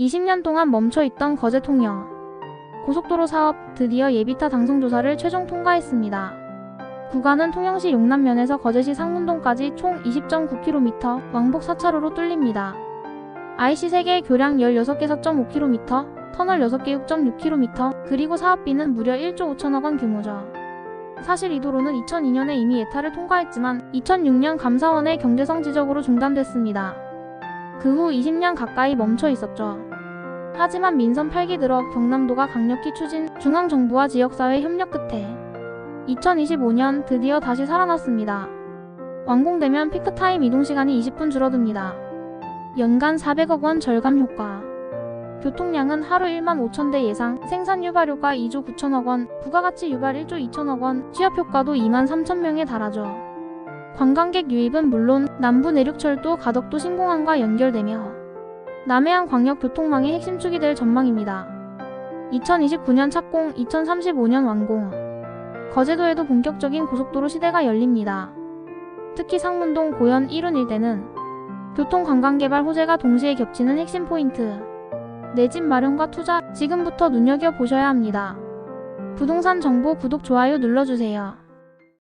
20년 동안 멈춰있던 거제 통영 고속도로 사업 드디어 예비타 당성 조사를 최종 통과했습니다. 구간은 통영시 용남면에서 거제시 상문동까지 총 20.9km 왕복 4차로로 뚫립니다. IC 3개 교량 16개 4.5km, 터널 6개 6.6km, 그리고 사업비는 무려 1조 5천억 원 규모죠. 사실 이 도로는 2002년에 이미 예타를 통과했지만 2006년 감사원의 경제성 지적으로 중단됐습니다. 그 후 20년 가까이 멈춰 있었죠. 하지만 민선 8기 들어 경남도가 강력히 추진 중앙정부와 지역사회 협력 끝에 2025년 드디어 다시 살아났습니다. 완공되면 피크타임 이동시간이 20분 줄어듭니다. 연간 400억 원 절감 효과 교통량은 하루 1만 5천 대 예상, 생산 유발 효과 2조 9천억 원, 부가가치 유발 1조 2천억 원, 취업 효과도 2만 3천 명에 달하죠. 관광객 유입은 물론 남부 내륙철도 가덕도 신공항과 연결되며 남해안 광역 교통망의 핵심축이 될 전망입니다. 2029년 착공, 2035년 완공. 거제도에도 본격적인 고속도로 시대가 열립니다. 특히 상문동 고현 1운 일대는 교통관광개발 호재가 동시에 겹치는 핵심 포인트. 내 집 마련과 투자 지금부터 눈여겨보셔야 합니다. 부동산 정보 구독 좋아요 눌러주세요.